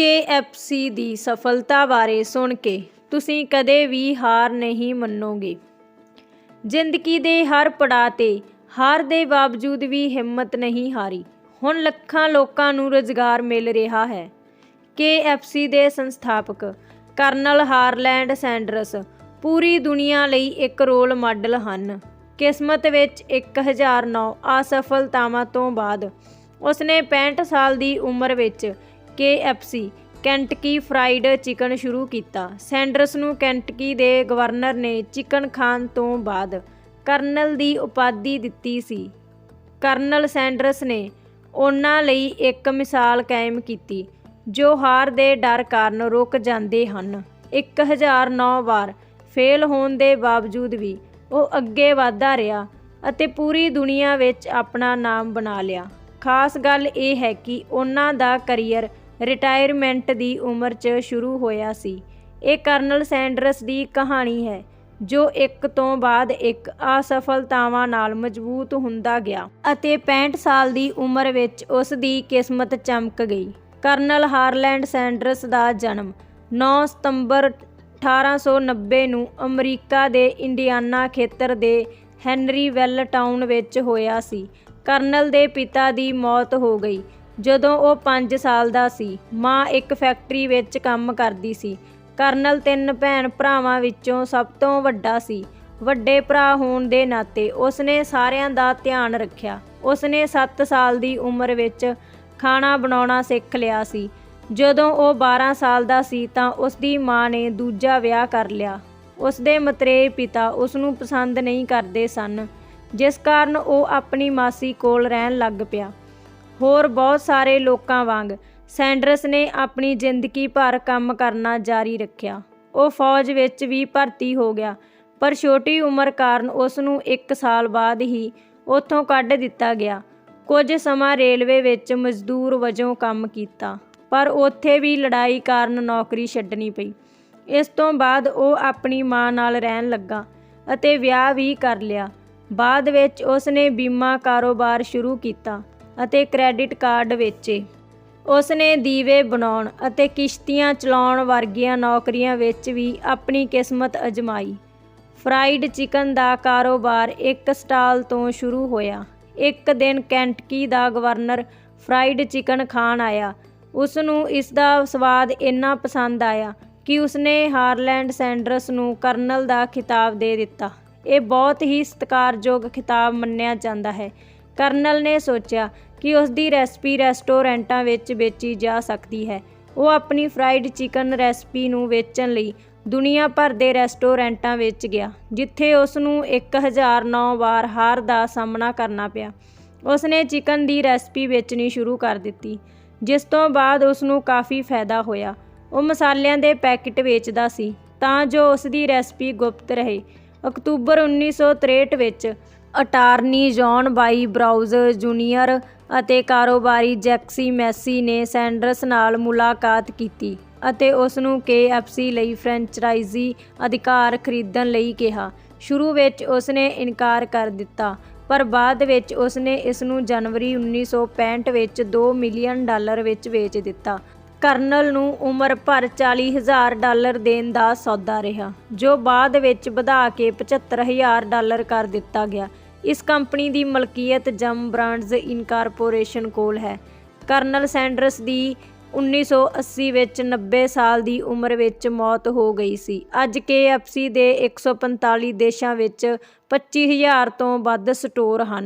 KFC ਦੀ ਸਫਲਤਾ ਬਾਰੇ ਸੁਣ ਕੇ ਤੁਸੀਂ ਕਦੇ ਵੀ ਹਾਰ ਨਹੀਂ ਮੰਨੋਗੇ। ਜ਼ਿੰਦਗੀ ਦੇ ਹਰ ਪੜਾਅ ਤੇ ਹਾਰ ਦੇ ਬਾਵਜੂਦ ਵੀ ਹਿੰਮਤ ਨਹੀਂ ਹਾਰੀ। ਹੁਣ ਲੱਖਾਂ ਲੋਕਾਂ ਨੂੰ ਰੁਜ਼ਗਾਰ ਮਿਲ ਰਿਹਾ ਹੈ। KFC ਦੇ ਸੰਸਥਾਪਕ ਕਰਨਲ ਹਾਰਲੈਂਡ ਸੈਂਡਰਸ ਪੂਰੀ ਦੁਨੀਆ ਲਈ ਇੱਕ ਰੋਲ ਮਾਡਲ ਹਨ। ਕਿਸਮਤ ਵਿੱਚ 1009 ਅਸਫਲਤਾਵਾਂ ਤੋਂ ਬਾਅਦ ਉਸਨੇ 65 ਸਾਲ ਦੀ ਉਮਰ ਵਿੱਚ KFC ਕੈਂਟਕੀ ਫਰਾਈਡ ਚਿਕਨ ਸ਼ੁਰੂ ਕੀਤਾ। ਸੈਂਡਰਸ ਨੂੰ ਕੈਂਟਕੀ ਦੇ ਗਵਰਨਰ ਨੇ ਚਿਕਨ ਖਾਣ ਤੋਂ ਬਾਅਦ ਕਰਨਲ ਦੀ ਉਪਾਧੀ ਦਿੱਤੀ ਸੀ। ਕਰਨਲ ਸੈਂਡਰਸ ਨੇ ਉਹਨਾਂ ਲਈ ਇੱਕ ਮਿਸਾਲ ਕਾਇਮ ਕੀਤੀ, ਜੋ ਹਾਰ ਦੇ ਡਰ ਕਾਰਨ ਰੁਕ ਜਾਂਦੇ ਹਨ। 1009 ਵਾਰ ਫੇਲ ਹੋਣ ਦੇ ਬਾਵਜੂਦ ਵੀ ਉਹ ਅੱਗੇ ਵਧਦਾ ਰਿਹਾ ਅਤੇ ਪੂਰੀ ਦੁਨੀਆ ਵਿੱਚ ਆਪਣਾ ਨਾਮ ਬਣਾ ਲਿਆ। ਖਾਸ ਗੱਲ ਇਹ ਹੈ ਕਿ ਉਹਨਾਂ ਦਾ ਕਰੀਅਰ ਰਿਟਾਇਰਮੈਂਟ ਦੀ ਉਮਰ 'ਚ ਸ਼ੁਰੂ ਹੋਇਆ ਸੀ। ਇਹ ਕਰਨਲ ਸੈਂਡਰਸ ਦੀ ਕਹਾਣੀ ਹੈ, ਜੋ ਇੱਕ ਤੋਂ ਬਾਅਦ ਇੱਕ ਅਸਫਲਤਾਵਾਂ ਨਾਲ ਮਜ਼ਬੂਤ ਹੁੰਦਾ ਗਿਆ ਅਤੇ 65 ਸਾਲ ਦੀ ਉਮਰ ਵਿੱਚ ਉਸ ਦੀ ਕਿਸਮਤ ਚਮਕ ਗਈ। ਕਰਨਲ ਹਾਰਲੈਂਡ ਸੈਂਡਰਸ ਦਾ ਜਨਮ 9 ਸਤੰਬਰ 1890 ਨੂੰ ਅਮਰੀਕਾ ਦੇ ਇੰਡੀਆਨਾ ਖੇਤਰ ਦੇ ਹੈਨਰੀਵੈਲ ਟਾਊਨ ਵਿੱਚ ਹੋਇਆ ਸੀ। ਕਰਨਲ ਦੇ ਪਿਤਾ ਦੀ ਮੌਤ ਹੋ ਗਈ। ਜਦੋਂ ਉਹ 5 ਸਾਲ ਦਾ ਸੀ, ਮਾਂ ਇੱਕ ਫੈਕਟਰੀ ਵਿੱਚ ਕੰਮ ਕਰਦੀ ਸੀ। ਕਰਨਲ ਤਿੰਨ ਭੈਣ ਭਰਾਵਾਂ ਵਿੱਚੋਂ ਸਭ ਤੋਂ ਵੱਡਾ ਸੀ। ਵੱਡੇ ਭਰਾ ਹੋਣ ਦੇ ਨਾਤੇ ਉਸਨੇ ਸਾਰਿਆਂ ਦਾ ਧਿਆਨ ਰੱਖਿਆ। ਉਸਨੇ 7 ਸਾਲ ਦੀ ਉਮਰ ਵਿੱਚ ਖਾਣਾ ਬਣਾਉਣਾ ਸਿੱਖ ਲਿਆ ਸੀ। ਜਦੋਂ ਉਹ 12 ਸਾਲ ਦਾ ਸੀ ਤਾਂ ਉਸ ਦੀ ਮਾਂ ਨੇ ਦੂਜਾ ਵਿਆਹ ਕਰ ਲਿਆ। ਉਸ ਦੇ ਮਤਰੇਈ ਪਿਤਾ ਉਸ ਨੂੰ ਪਸੰਦ ਨਹੀਂ ਕਰਦੇ ਸਨ, ਜਿਸ ਕਾਰਨ ਉਹ ਆਪਣੀ ਮਾਸੀ ਕੋਲ ਰਹਿਣ ਲੱਗ ਪਿਆ। ਹੋਰ ਬਹੁਤ ਸਾਰੇ ਲੋਕਾਂ ਵਾਂਗ ਸੈਂਡਰਸ ਨੇ ਆਪਣੀ ਜ਼ਿੰਦਗੀ ਭਰ ਕੰਮ ਕਰਨਾ ਜਾਰੀ ਰੱਖਿਆ। ਉਹ ਫੌਜ ਵਿੱਚ ਵੀ ਭਰਤੀ ਹੋ ਗਿਆ, ਪਰ ਛੋਟੀ ਉਮਰ ਕਾਰਨ ਉਸ ਨੂੰ 1 ਸਾਲ ਬਾਅਦ ਹੀ ਉੱਥੋਂ ਕੱਢ ਦਿੱਤਾ ਗਿਆ। ਕੁਝ ਸਮਾਂ ਰੇਲਵੇ ਵਿੱਚ ਮਜ਼ਦੂਰ ਵਜੋਂ ਕੰਮ ਕੀਤਾ, ਪਰ ਉੱਥੇ ਵੀ ਲੜਾਈ ਕਾਰਨ ਨੌਕਰੀ ਛੱਡਣੀ ਪਈ। ਇਸ ਤੋਂ ਬਾਅਦ ਉਹ ਆਪਣੀ ਮਾਂ ਨਾਲ ਰਹਿਣ ਲੱਗਾ ਅਤੇ ਵਿਆਹ ਵੀ ਕਰ ਲਿਆ। ਬਾਅਦ ਵਿੱਚ ਉਸ ਨੇ ਬੀਮਾ ਕਾਰੋਬਾਰ ਸ਼ੁਰੂ ਕੀਤਾ। ਅਤੇ ਕ੍ਰੈਡਿਟ ਕਾਰਡ ਵੇਚੇ। ਉਸ ਨੇ ਦੀਵੇ ਬਣਾਉਣ ਅਤੇ ਕਿਸ਼ਤੀਆਂ ਚਲਾਉਣ ਵਰਗੀਆਂ ਨੌਕਰੀਆਂ ਵਿੱਚ ਵੀ ਆਪਣੀ ਕਿਸਮਤ ਅਜਮਾਈ। ਫਰਾਈਡ ਚਿਕਨ ਦਾ ਕਾਰੋਬਾਰ ਇੱਕ ਸਟਾਲ ਤੋਂ ਸ਼ੁਰੂ ਹੋਇਆ। ਇੱਕ ਦਿਨ ਕੈਂਟਕੀ ਦਾ ਗਵਰਨਰ ਫਰਾਈਡ ਚਿਕਨ ਖਾਣ ਆਇਆ। ਉਸ ਨੂੰ ਇਸ ਦਾ ਸਵਾਦ ਇੰਨਾ ਪਸੰਦ ਆਇਆ ਕਿ ਉਸਨੇ ਹਾਰਲੈਂਡ ਸੈਂਡਰਸ ਨੂੰ ਕਰਨਲ ਦਾ ਖਿਤਾਬ ਦੇ ਦਿੱਤਾ। ਇਹ ਬਹੁਤ ਹੀ ਸਤਿਕਾਰਯੋਗ ਖਿਤਾਬ ਮੰਨਿਆ ਜਾਂਦਾ ਹੈ। ਕਰਨਲ ਨੇ ਸੋਚਿਆ ਕਿ ਉਸ ਦੀ ਰੈਸਪੀ ਰੈਸਟੋਰੈਂਟਾਂ ਵਿੱਚ ਵੇਚੀ ਜਾ ਸਕਦੀ ਹੈ। ਉਹ ਆਪਣੀ ਫਰਾਈਡ ਚਿਕਨ ਰੈਸਪੀ ਨੂੰ ਵੇਚਣ ਲਈ ਦੁਨੀਆ ਭਰ ਦੇ ਰੈਸਟੋਰੈਂਟਾਂ ਵਿੱਚ ਗਿਆ, ਜਿੱਥੇ ਉਸ ਨੂੰ 1009 ਵਾਰ ਹਾਰ ਦਾ ਸਾਹਮਣਾ ਕਰਨਾ ਪਿਆ। ਉਸ ਨੇ ਚਿਕਨ ਦੀ ਰੈਸਪੀ ਵੇਚਣੀ ਸ਼ੁਰੂ ਕਰ ਦਿੱਤੀ, ਜਿਸ ਤੋਂ ਬਾਅਦ ਉਸ ਨੂੰ ਕਾਫੀ ਫਾਇਦਾ ਹੋਇਆ। ਉਹ ਮਸਾਲਿਆਂ ਦੇ ਪੈਕੇਟ ਵੇਚਦਾ ਸੀ, ਤਾਂ ਜੋ ਉਸ ਦੀ ਰੈਸਪੀ ਗੁਪਤ ਰਹੇ। ਅਕਤੂਬਰ 1963 ਵਿੱਚ attorney John Y Brown junior ਅਤੇ ਕਾਰੋਬਾਰੀ ਜੈਕਸੀ ਮੈਸੀ ਨੇ ਸੈਂਡਰਸ ਨਾਲ ਮੁਲਾਕਾਤ ਕੀਤੀ ਅਤੇ ਉਸ ਨੂੰ KFC ਲਈ ਫਰੈਂਚਾਈਜ਼ੀ ਅਧਿਕਾਰ ਖਰੀਦਣ ਲਈ ਕਿਹਾ। ਸ਼ੁਰੂ ਵਿੱਚ ਉਸ ਨੇ ਇਨਕਾਰ ਕਰ ਦਿੱਤਾ, ਪਰ ਬਾਅਦ ਵਿੱਚ ਉਸ ਨੇ ਇਸ ਨੂੰ ਜਨਵਰੀ 1965 ਵਿੱਚ 2 ਮਿਲੀਅਨ ਡਾਲਰ ਵਿੱਚ ਵੇਚ ਦਿੱਤਾ। ਕਰਨਲ ਨੂੰ ਉਮਰ ਭਰ 40000 ਡਾਲਰ ਦੇਣ ਦਾ ਸੌਦਾ ਰਿਹਾ, ਜੋ ਬਾਅਦ ਵਿੱਚ ਵਧਾ ਕੇ 75000 ਡਾਲਰ ਕਰ ਦਿੱਤਾ ਗਿਆ। ਇਸ ਕੰਪਨੀ ਦੀ ਮਲਕੀਅਤ ਜਮ ਬ੍ਰਾਂਡਜ਼ ਇਨਕਾਰਪੋਰੇਸ਼ਨ ਕੋਲ ਹੈ। ਕਰਨਲ ਸੈਂਡਰਸ ਦੀ 1980 ਵਿੱਚ 90 ਸਾਲ ਦੀ ਉਮਰ ਵਿੱਚ ਮੌਤ ਹੋ ਗਈ ਸੀ। ਅੱਜ KFC ਦੇ 145 ਦੇਸ਼ਾਂ ਵਿੱਚ 25000 ਤੋਂ ਵੱਧ ਸਟੋਰ ਹਨ।